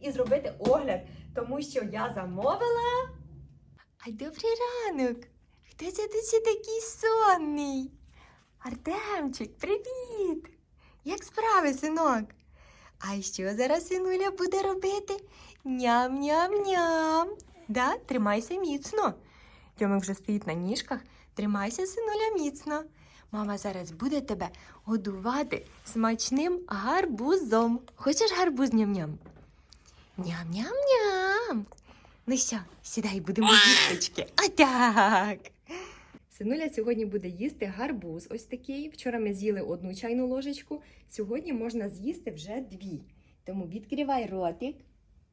і зробити огляд, тому що я замовила. Ай, добрий ранок. Хто це тут такий сонний? Артемчик, привіт! Як справи, синок? А що зараз синуля буде робити? Ням-ням-ням. Да? Тримайся міцно. Тьомик вже стоїть на ніжках. Тримайся, синуля, міцно. Мама зараз буде тебе годувати смачним гарбузом. Хочеш гарбуз ням-ням? Ням-ням-ням. Ну що, сідай, будемо їсточки. А. Синуля сьогодні буде їсти гарбуз ось такий. Вчора ми з'їли одну чайну ложечку. Сьогодні можна з'їсти вже дві. Тому відкривай ротик,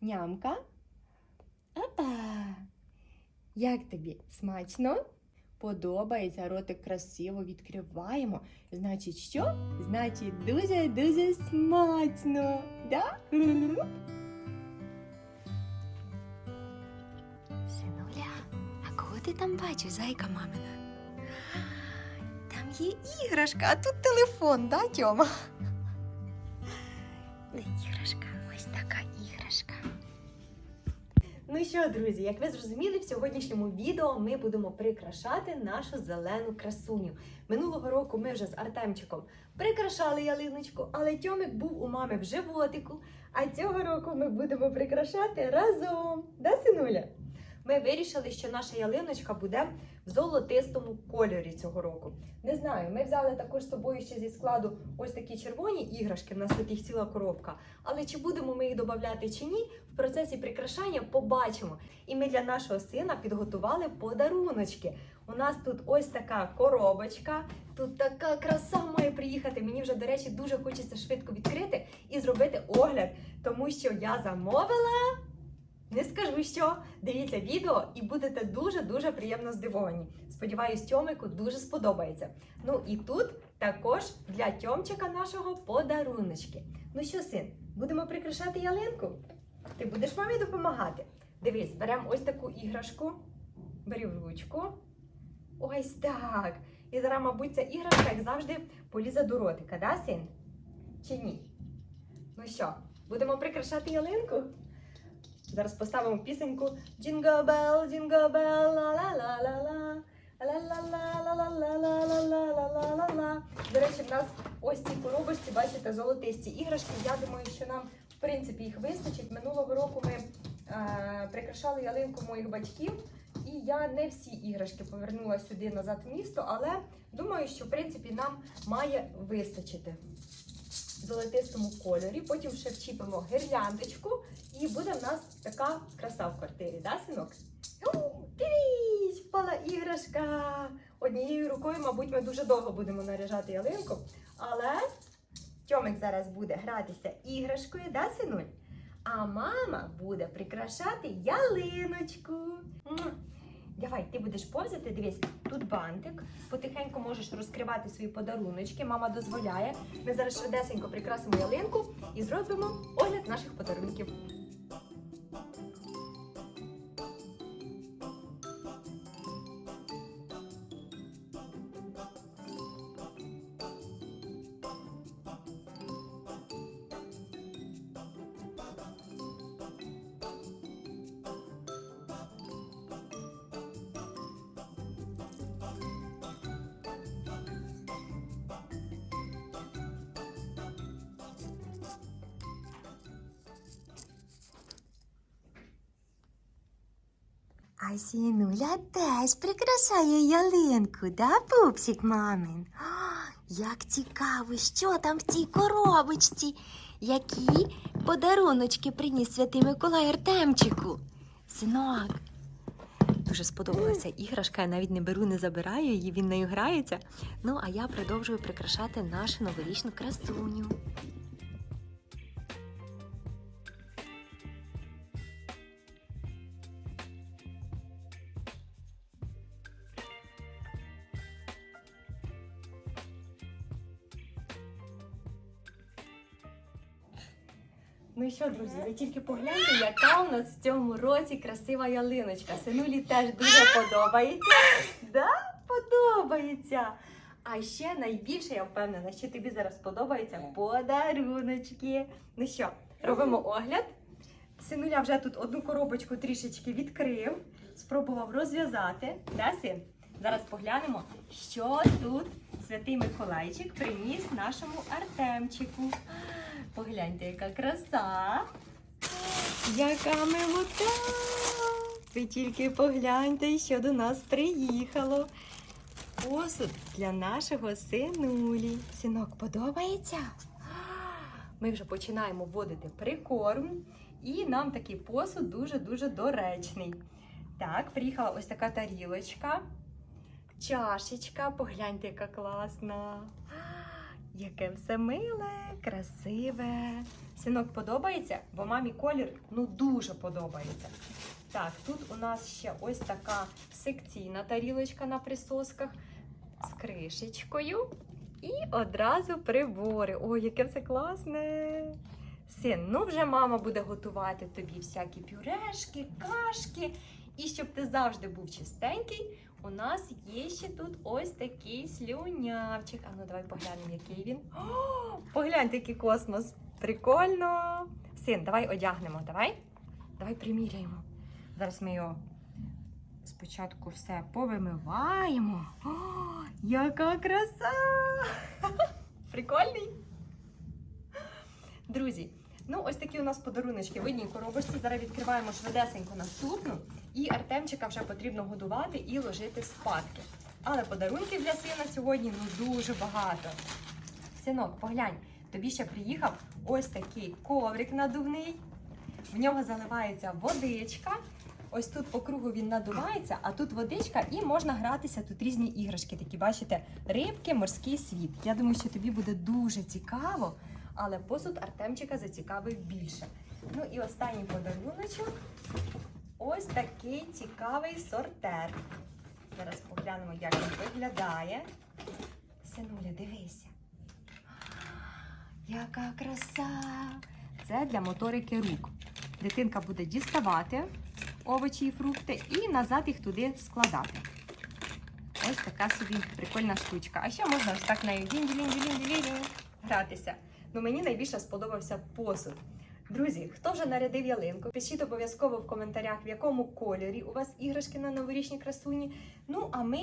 нямка. Опа! Як тобі? Смачно? Подобається, ротик красиво відкриваємо. Значить, що? Значить, дуже-дуже смачно. Да? Синуля, а кого ти там бачиш, зайка мамина? Там є іграшка, а тут телефон, да, Тьома? Не іграшка, ось така іграшка. Ну що, друзі, як ви зрозуміли, в сьогоднішньому відео ми будемо прикрашати нашу зелену красуню. Минулого року ми вже з Артемчиком прикрашали ялиночку, але Тьомик був у мами в животику. А цього року ми будемо прикрашати разом. Да, синуля? Ми вирішили, що наша ялиночка буде в золотистому кольорі цього року. Не знаю, ми взяли також з собою ще зі складу ось такі червоні іграшки. в нас тут їх ціла коробка. Але чи будемо ми їх додати чи ні, в процесі прикрашання побачимо. І ми для нашого сина підготували подаруночки. У нас тут ось така коробочка, тут така краса має приїхати. Мені вже, до речі, дуже хочеться швидко відкрити і зробити огляд, тому що я замовила. Не скажу що. Дивіться відео і будете дуже-дуже приємно здивовані. Сподіваюсь, Тьомику дуже сподобається. Ну і тут також для Тьомчика нашого подаруночки. Ну що, син, будемо прикрашати ялинку? Ти будеш мамі допомагати? Дивись, беремо ось таку іграшку. Бери в ручку. Ось так. І зараз, мабуть, ця іграшка, як завжди, полізе до ротика, да, син? Чи ні? Ну що, будемо прикрашати ялинку? Зараз поставимо пісеньку Jingle bell, jingle bell, la. Ла-ла-ла-ла-ла-ла-ла-ла-ла-ла-ла-ла. До речі, в нас ось ці коробочці, бачите, золотисті іграшки. Я думаю, що нам, в принципі, їх вистачить. Минулого року ми е, прикрашали ялинку моїх батьків, і я не всі іграшки повернула сюди назад в місто, але думаю, що в принципі нам має вистачити в золотистому кольорі. Потім ще вчіпимо гірляндочку, і буде в нас така краса в квартирі, да, синок? У, впала іграшка. Однією рукою, мабуть, ми дуже довго будемо наряжати ялинку, але Тьомик зараз буде гратися іграшкою, да, синуль? А мама буде прикрашати ялиночку. Давай, ти будеш повзати, дивись, тут бантик. Потихеньку можеш розкривати свої подаруночки. Мама дозволяє. Ми зараз швидесенько прикрасимо ялинку і зробимо огляд наших подарунків. А сінуля теж прикрашає ялинку, да, пупсик мамин? А, як цікаво, що там в цій коробочці? Які подаруночки приніс святий Миколай Артемчику? Синок. Дуже сподобалася іграшка, я навіть не беру, не забираю її, він нею грається. Ну, а я продовжую прикрашати нашу новорічну красуню. Ну що, друзі, ви тільки погляньте, яка у нас в цьому році красива ялиночка. Синулі теж дуже подобається. Да? Подобається. А ще найбільше, я впевнена, що тобі зараз подобаються подаруночки. Ну що, робимо огляд. Синуля вже тут одну коробочку трішечки відкрив, спробував розв'язати. Да, син? Зараз поглянемо, що тут святий Миколайчик приніс нашому Артемчику. Погляньте, яка краса! Яка милота! Ви тільки погляньте, що до нас приїхало. Посуд для нашого синулі. Синок подобається? Ми вже починаємо вводити прикорм, і нам такий посуд дуже-дуже доречний. Так, приїхала ось така тарілочка, чашечка. Погляньте, яка класна. Яке все миле, красиве. Синок подобається, бо мамі колір ну дуже подобається. Так, тут у нас ще ось така секційна тарілочка на присосках з кришечкою. І одразу прибори. Ой, яке все класне! Син, ну вже мама буде готувати тобі всякі пюрешки, кашки. І щоб ти завжди був чистенький, у нас є ще тут ось такий слюнявчик. А ну давай поглянемо, який він. О, погляньте, який космос. Прикольно. Син, давай одягнемо, давай. Давай приміряємо. Зараз ми його спочатку все повимиваємо. О, яка краса! Прикольний. Друзі, ну ось такі у нас подаруночки в одній коробочці. Зараз відкриваємо швидесенько наступну. І Артемчика вже потрібно годувати і ложити спадки. Але подарунків для сина сьогодні ну дуже багато. Синок, поглянь, тобі ще приїхав ось такий коврик надувний. В нього заливається водичка. Ось тут по кругу він надувається, а тут водичка, і можна гратися. Тут різні іграшки, такі бачите, рибки, морський світ. Я думаю, що тобі буде дуже цікаво, але посуд Артемчика зацікавив більше. Ну і останній подаруночок. Ось такий цікавий сортер. Зараз поглянемо, як він виглядає. Синуля, дивися. Яка краса! Це для моторики рук. Дитинка буде діставати овочі і фрукти і назад їх туди складати. Ось така собі прикольна штучка. А ще можна ось так нею. Ну мені найбільше сподобався посуд. Друзі, хто вже нарядив ялинку? Пишіть обов'язково в коментарях, в якому кольорі у вас іграшки на новорічній красуні. Ну а ми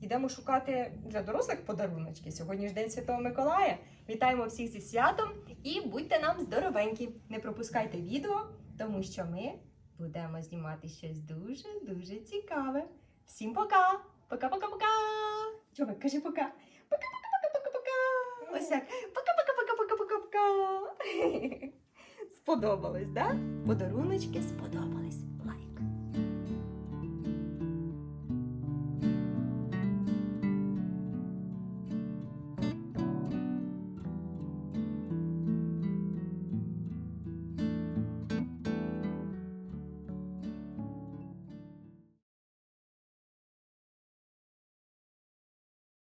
йдемо шукати для дорослих подаруночки. Сьогодні ж День Святого Миколая. Вітаємо всіх зі святом і будьте нам здоровенькі. Не пропускайте відео, тому що ми будемо знімати щось дуже-дуже цікаве. Всім пока! Пока-пока-пока! Чобик, кажи пока! Пока-пока-пока-пока-пока! Ось як. Пока-пока-пока-пока-пока-пока! Сподобалось, да? Подаруночки сподобались.